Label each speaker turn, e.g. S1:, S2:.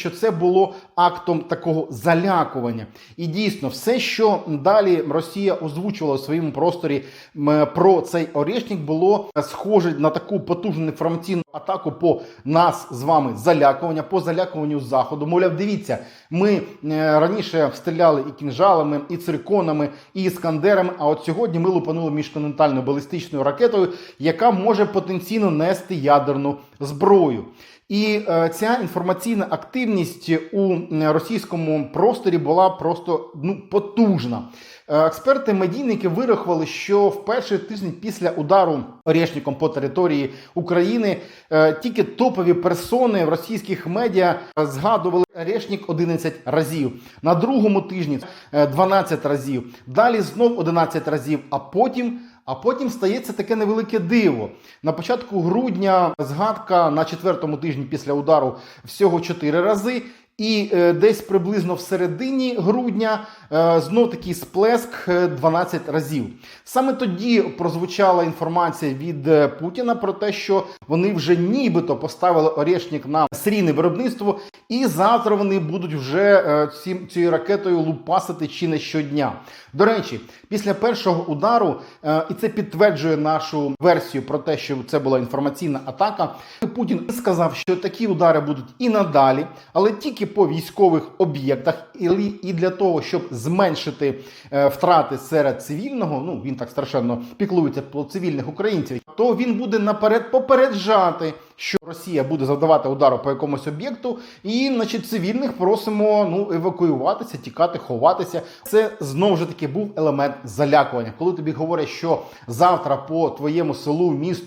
S1: що це було актом такого залякування. І дійсно, все, що далі Росія озвучувала у своєму просторі про цей орешник, було схоже на таку потужну інформаційну атаку по нас з вами залякування, по залякуванню заходу. Мовляв, дивіться, ми е, раніше стріляли і кінжалами, і цирконами, і іскандерами. А от сьогодні ми лупанули міжконтинентальною балістичною ракетою, яка може потенційно нести ядерну зброю. І е, ця інформаційна активність у е, російському просторі була просто ну потужна. Е, Експерти медійники вирахували, що в перший тиждень після удару орешником по території України е, тільки топові персони в російських медіа е, згадували орешник 11 разів. На другому тижні е, 12 разів. Далі знов 11 разів. А потім. А потім стається таке невелике диво. На початку грудня згадка на четвертому тижні після удару всього 4 рази. І е, десь приблизно в середині грудня е, знов такий сплеск е, 12 разів. Саме тоді прозвучала інформація від е, Путіна про те, що вони вже нібито поставили орешник на серійне виробництво, і завтра вони будуть вже е, цією ракетою лупасити чи не щодня. До речі, після першого удару, е, і це підтверджує нашу версію про те, що це була інформаційна атака. Путін сказав, що такі удари будуть і надалі, але тільки по військових об'єктах, і, для того, щоб зменшити е, втрати серед цивільного, ну він так страшенно піклується про цивільних українців, то він буде наперед попереджати, що Росія буде завдавати удару по якомусь об'єкту, і значить цивільних просимо ну евакуюватися, тікати, ховатися. Це знову ж таки був елемент залякування. Коли тобі говорять, що завтра по твоєму селу, місту